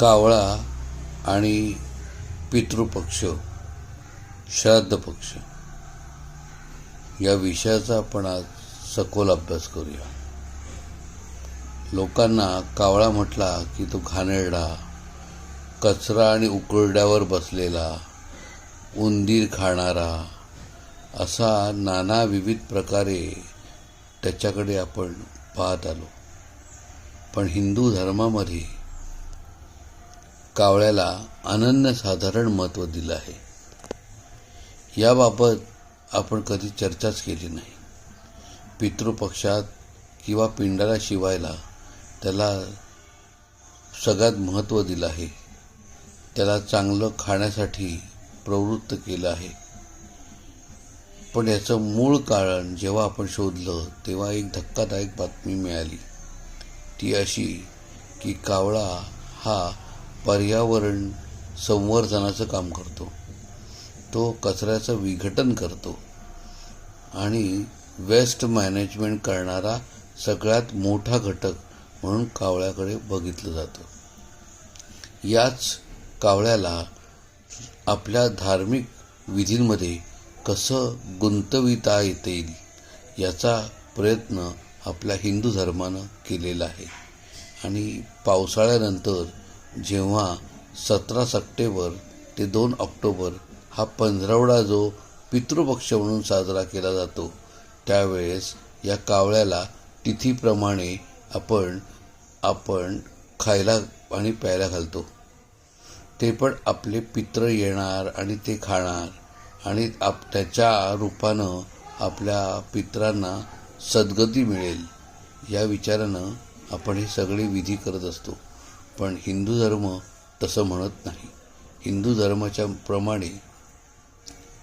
कावळा आणि पितृपक्ष श्राद्ध पक्ष या विषयाचा आपण आज सखोल अभ्यास करूया. लोकांना कावळा म्हटला की तो घाणेरडा कचरा आणि उकरड्यावर बसलेला उंदीर खाणारा असा नाना विविध प्रकारे त्याच्याकडे आपण पाहत आलो. पण हिंदू धर्मामध्ये कावळ्याला अनन्यसाधारण महत्त्व दिलं आहे. याबाबत आपण कधी चर्चाच केली नाही. पितृपक्षात किंवा पिंडाला शिवायला त्याला सगळ्यात महत्त्व दिलं आहे. त्याला चांगलं खाण्यासाठी प्रवृत्त केलं आहे. पण याचं मूळ कारण जेव्हा आपण शोधलं तेव्हा एक धक्कादायक बातमी मिळाली. ती अशी की कावळा हा पर्यावरण संवर्धनाचं काम करतो. तो कचऱ्याचं विघटन करतो. आणि वेस्ट मॅनेजमेंट करणारा सगळ्यात मोठा घटक म्हणून कावळ्याकडे बघितलं जातं. याच कावळ्याला आपल्या धार्मिक विधींमध्ये कसं गुंतविता येईल याचा प्रयत्न आपल्या हिंदू धर्मानं केलेला आहे. आणि पावसाळ्यानंतर जेव्हा सतरा सप्टेंबर ते दोन ऑक्टोबर हा पंधरवडा जो पितृपक्ष म्हणून साजरा केला जातो त्यावेळेस या कावळ्याला तिथीप्रमाणे आपण आपण खायला आणि प्यायला घालतो. ते पण आपले पित्र येणार आणि ते खाणार आणि आप त्याच्या रूपानं आपल्या पित्रांना सद्गती मिळेल या विचारानं आपण हे सगळे विधी करत असतो. पण हिंदू धर्म तसं म्हणत नाही. हिंदू धर्माच्या प्रमाणे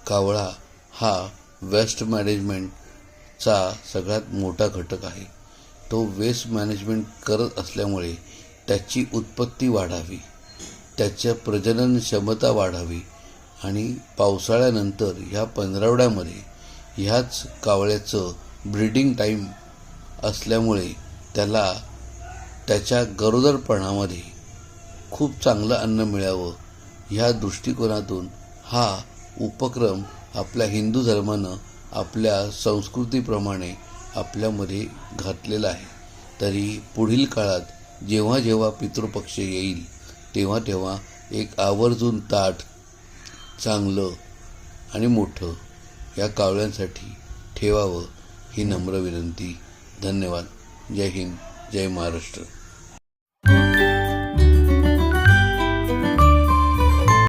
कावळा हा वेस्ट मॅनेजमेंटचा सगळ्यात मोठा घटक आहे. तो वेस्ट मॅनेजमेंट करत असल्यामुळे त्याची उत्पत्ती वाढावी त्याच्या प्रजनन क्षमता वाढावी आणि पावसाळ्यानंतर ह्या पंधरावड्यामध्ये ह्याच कावळ्याचं ब्रीडिंग टाईम असल्यामुळे त्याला त्याच्या गरोदरपणामध्ये खूप चांगलं अन्न मिळावं ह्या दृष्टिकोनातून हा उपक्रम आपल्या हिंदू धर्मानं आपल्या संस्कृतीप्रमाणे आपल्यामध्ये घातलेला आहे. तरी पुढील काळात जेव्हा जेव्हा पितृपक्ष येईल तेव्हा तेव्हा एक आवर्जून ताट चांगलं आणि मोठं या कावळ्यांसाठी ठेवावं ही नम्र विनंती. धन्यवाद. जय हिंद. जय महाराष्ट्र.